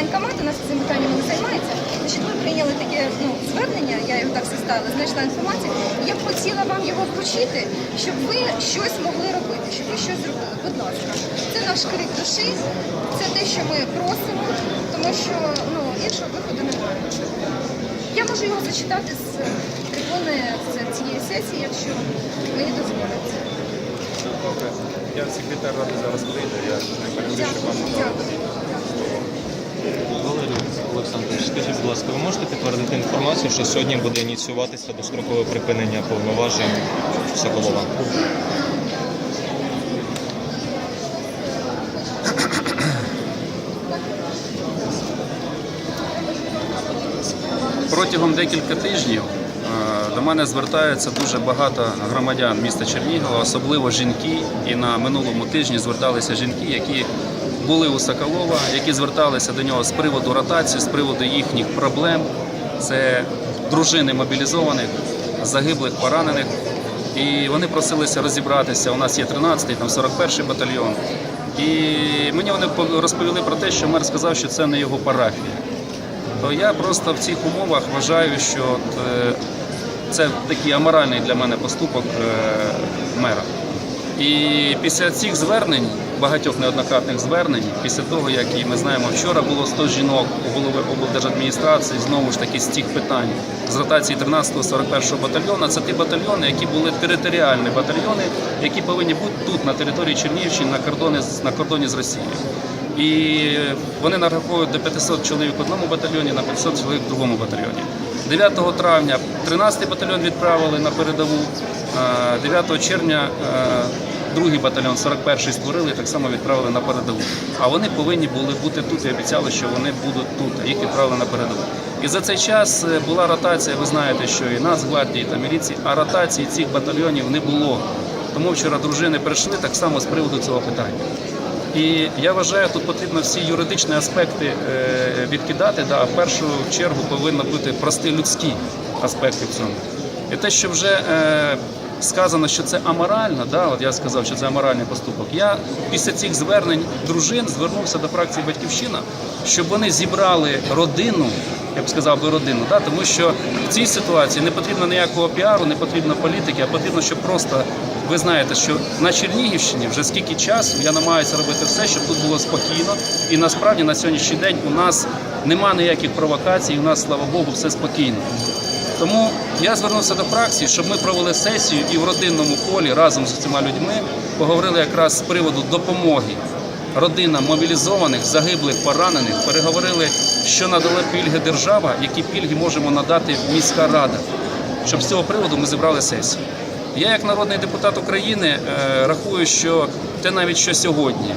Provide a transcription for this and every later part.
воєнкомат у нас цим питанням не займається. Значить, ми прийняли таке ну, звернення, я його так составила, знайшла інформацію. Я б хотіла вам його вручити, щоб ви щось могли робити, щоб ви щось зробили. Будь ласка, це наш крик душі, це те, що ми просимо, тому що ну, іншого виходу немає. Я можу його зачитати з трибуни з цієї сесії, якщо мені дозволять. Добре. Я секретар ради зараз прийде, я не передаю вам. Дякую. Валерій Олександрович, скажіть, будь ласка, ви можете підтвердити інформацію, що сьогодні буде ініціюватися дострокове припинення повноважень Соколова? Протягом декілька тижнів е, до мене звертаються дуже багато громадян міста Чернігова, особливо жінки. І на минулому тижні зверталися жінки, які були у Соколова, які зверталися до нього з приводу ротації, з приводу їхніх проблем. Це дружини мобілізованих, загиблих, поранених. І вони просилися розібратися. У нас є 13-й, там 41-й батальйон. І мені вони розповіли про те, що мер сказав, що це не його парафія то я просто в цих умовах вважаю, що е, це такий аморальний для мене поступок е, мера. І після цих звернень, багатьох неоднократних звернень, після того, як і ми знаємо, вчора було 100 жінок у голови облдержадміністрації, знову ж таки з цих питань, з ротації 13-го 41-го батальйону, це ті батальйони, які були територіальні батальйони, які повинні бути тут, на території Чернігівщини, на кордоні, на кордоні з Росією. І вони нараховують до 500 чоловік в одному батальйоні, на 500 чоловік в другому батальйоні. 9 травня 13-й батальйон відправили на передову, 9 червня другий батальйон, 41-й створили так само відправили на передову. А вони повинні були бути тут і обіцяли, що вони будуть тут, їх відправили на передову. І за цей час е, була ротація, ви знаєте, що і Нацгвардії, та міліції, а ротації цих батальйонів не було. Тому вчора дружини прийшли так само з приводу цього питання. І я вважаю, тут потрібно всі юридичні аспекти е, відкидати. Да, а в першу чергу повинні бути прості людські аспекти в цьому. І те, що вже е, сказано, що це аморально, да, от я сказав, що це аморальний поступок. Я після цих звернень дружин звернувся до фракції Батьківщина, щоб вони зібрали родину, я б сказав би родину, да, тому що в цій ситуації не потрібно ніякого піару, не потрібно політики, а потрібно, щоб просто ви знаєте, що на Чернігівщині вже скільки часу я намагаюся робити все, щоб тут було спокійно. І насправді на сьогоднішній день у нас нема ніяких провокацій, у нас, слава Богу, все спокійно. Тому я звернувся до фракції, щоб ми провели сесію і в родинному колі разом з цими людьми поговорили якраз з приводу допомоги родинам мобілізованих, загиблих, поранених. Переговорили, що надала пільги держава, які пільги можемо надати міська рада. Щоб з цього приводу ми зібрали сесію. Я, як народний депутат України, е, рахую, що те навіть що сьогодні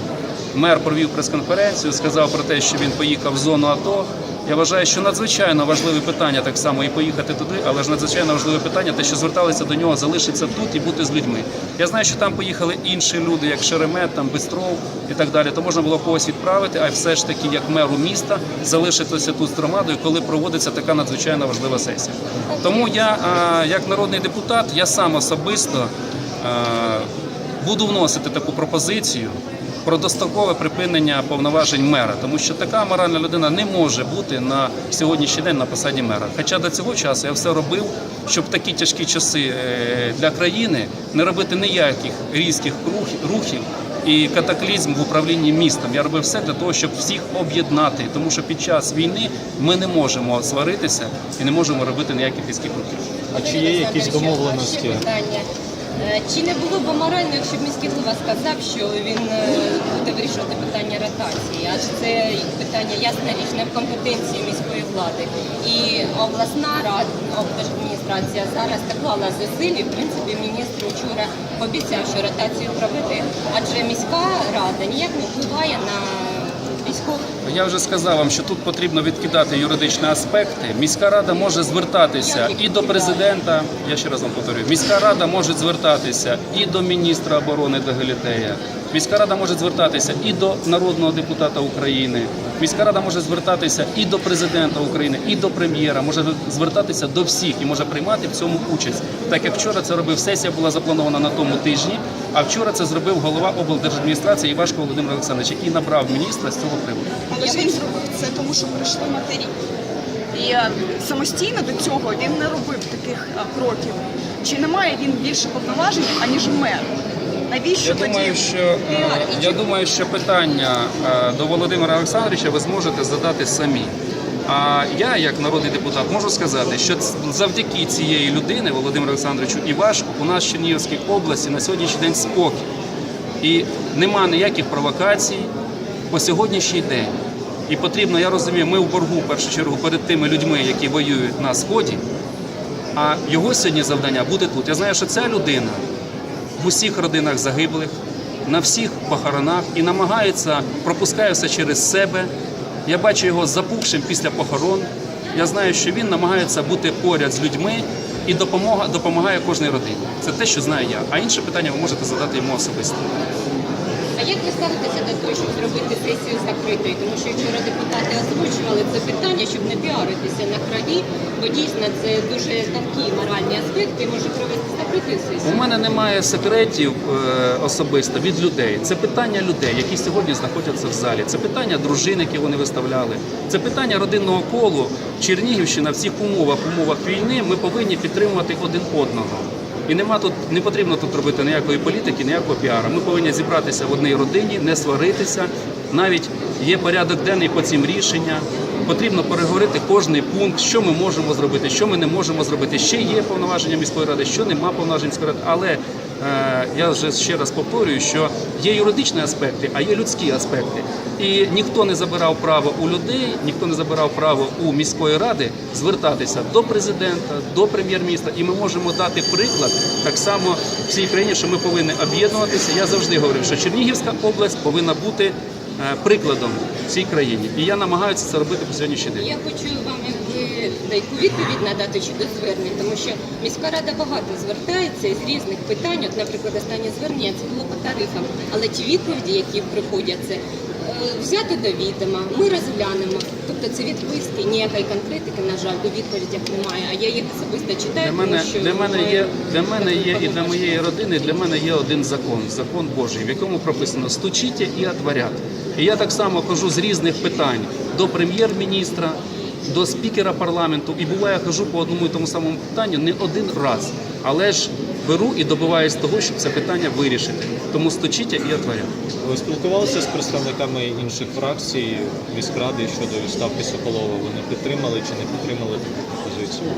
мер провів прес-конференцію, сказав про те, що він поїхав в зону АТО. Я вважаю, що надзвичайно важливе питання так само і поїхати туди, але ж надзвичайно важливе питання, те, що зверталися до нього, залишитися тут і бути з людьми. Я знаю, що там поїхали інші люди, як Шеремет, там Бистров і так далі. То можна було когось відправити, а все ж таки, як меру міста, залишитися тут з громадою, коли проводиться така надзвичайно важлива сесія. Тому я, як народний депутат, я сам особисто буду вносити таку пропозицію про дострокове припинення повноважень мера, тому що така моральна людина не може бути на сьогоднішній день на посаді мера. Хоча до цього часу я все робив, щоб в такі тяжкі часи е, для країни не робити ніяких різких рухів. І катаклізм в управлінні містом. Я робив все для того, щоб всіх об'єднати, тому що під час війни ми не можемо сваритися і не можемо робити ніяких різких рухів. А чи є якісь домовленості? Е, Чи не було б аморально, якщо б міський голова сказав, що він е, буде вирішувати питання ротації? Адже це питання ясна річ, не в компетенції міської влади. І обласна рада, облдержадміністрація зараз доклала зусиль, в принципі міністр вчора обіцяв, що ротацію проведе. Адже міська рада ніяк не впливає на військових. Я вже сказав вам, що тут потрібно відкидати юридичні аспекти. Міська рада може звертатися і до президента. Я ще раз вам повторюю, міська рада може звертатися і до міністра оборони Дегелітея, Міська рада може звертатися і до народного депутата України. Міська рада може звертатися і до президента України, і до прем'єра, може звертатися до всіх і може приймати в цьому участь. Так як вчора це робив сесія, була запланована на тому тижні. А вчора це зробив голова облдержадміністрації Івашко Володимир Олександрович, який набрав міністра з цього приводу. Але він зробив це, тому що прийшли матері. І е, самостійно до цього він не робив таких е, кроків. Чи не має він більше повноважень, аніж мер? Навіщо Я тоді? думаю, що е, я думаю, що питання е, до Володимира Олександровича ви зможете задати самі. А я, як народний депутат, можу сказати, що завдяки цієї людини, Володимиру Олександровичу Івашку, у нас в Чернігівській області на сьогоднішній день спокій. І нема ніяких провокацій по сьогоднішній день. І потрібно, я розумію, ми в боргу в першу чергу перед тими людьми, які воюють на сході. А його сьогодні завдання буде тут. Я знаю, що ця людина в усіх родинах загиблих, на всіх похоронах і намагається, пропускає через себе. Я бачу його запухшим після похорон. Я знаю, що він намагається бути поряд з людьми і допомога, допомагає кожній родині. Це те, що знаю я. А інше питання ви можете задати йому особисто. Як ви ставитеся до того, щоб зробити сесію закритою? Тому що вчора депутати озвучували це питання, щоб не піаритися на крові, бо дійсно це дуже тонкі моральні аспекти і може провести закритою У мене немає секретів е, особисто від людей. Це питання людей, які сьогодні знаходяться в залі. Це питання дружин, які вони виставляли. Це питання родинного колу. Чернігівщина в цих умовах, умовах війни, ми повинні підтримувати один одного. І нема тут не потрібно тут робити ніякої політики, ніякого піара. Ми повинні зібратися в одній родині, не сваритися. Навіть є порядок денний по цим рішенням. Потрібно переговорити кожний пункт, що ми можемо зробити, що ми не можемо зробити. Ще є повноваження міської ради, що нема повноважень міської ради. Але я вже ще раз повторюю, що є юридичні аспекти, а є людські аспекти. І ніхто не забирав право у людей, ніхто не забирав право у міської ради звертатися до президента, до прем'єр-міністра. І ми можемо дати приклад так само всій країні, що ми повинні об'єднуватися. Я завжди говорив, що Чернігівська область повинна бути е, прикладом цій країні. І я намагаюся це робити по сьогоднішній день. Я хочу вам якби деяку відповідь надати щодо звернень, тому що міська рада багато звертається із різних питань. От, наприклад, останнє звернення це було по тарифам, але ті відповіді, які приходять, це е, взяти до відома, ми розглянемо. Тобто це відписки, ніякої конкретики, на жаль, у відповідях немає. А я їх особисто читаю, Для мене, тому що для мене є для мене є і для моєї родини. Для мене є один закон, закон Божий, в якому прописано стучите і отворят. І я так само кажу з різних питань до прем'єр-міністра, до спікера парламенту. І буває, кажу по одному і тому самому питанню не один раз. Але ж беру і добиваюсь того, щоб це питання вирішити. Тому стучите і отворят. Ви спілкувалися з представниками інших фракцій міськради щодо відставки Соколова? Вони підтримали чи не підтримали таку позицію?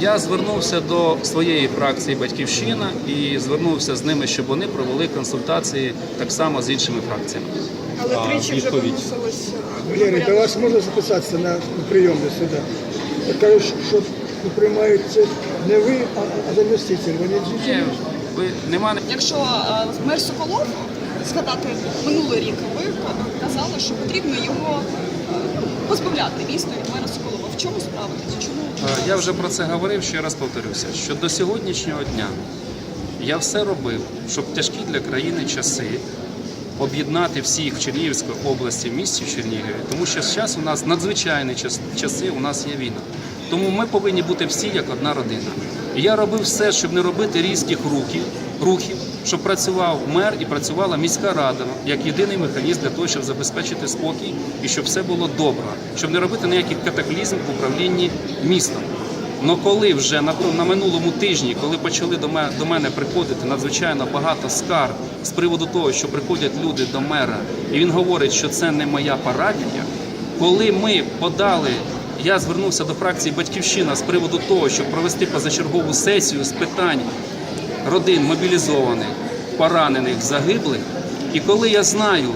Я звернувся до своєї фракції Батьківщина і звернувся з ними, щоб вони провели консультації так само з іншими фракціями. Але тричі вже відповідь? е, Валерій, до вас можна записатися на прийом до сюди? Я кажу, що приймають це не ви, а, заміститель. Вони Ні, дійсно ви нема Якщо е, мер Соколов згадати минулий рік, ви казали, що потрібно його е, позбавляти місто від мера Соколова. В чому справа? Чому? Е, Я вже про це говорив, ще раз повторюся, що до сьогоднішнього дня я все робив, щоб тяжкі для країни часи об'єднати всіх в Чернігівській області, в місті Чернігові, тому що зараз у нас надзвичайні часи, у нас є війна. Тому ми повинні бути всі як одна родина. І я робив все, щоб не робити різких рухів, рухів, щоб працював мер і працювала міська рада як єдиний механізм для того, щоб забезпечити спокій і щоб все було добре, щоб не робити ніяких катаклізмів в управлінні містом. Но коли вже на на минулому тижні, коли почали до мене, до мене приходити надзвичайно багато скарг з приводу того, що приходять люди до мера, і він говорить, що це не моя парафія. Коли ми подали, я звернувся до фракції Батьківщина з приводу того, щоб провести позачергову сесію з питань родин мобілізованих, поранених, загиблих. І коли я знаю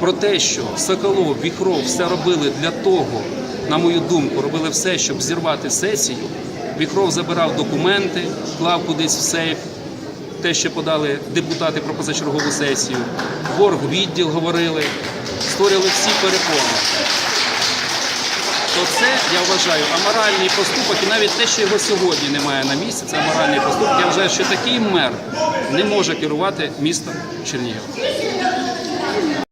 про те, що Соколов, Віхров все робили для того, на мою думку, робили все, щоб зірвати сесію. Віхров забирав документи, клав кудись в сейф, те, що подали депутати про позачергову сесію. Борг відділ говорили, створювали всі перепони. То це я вважаю аморальний поступок, і навіть те, що його сьогодні немає на місці, це аморальний поступок. Я вважаю, що такий мер не може керувати містом Чернігів.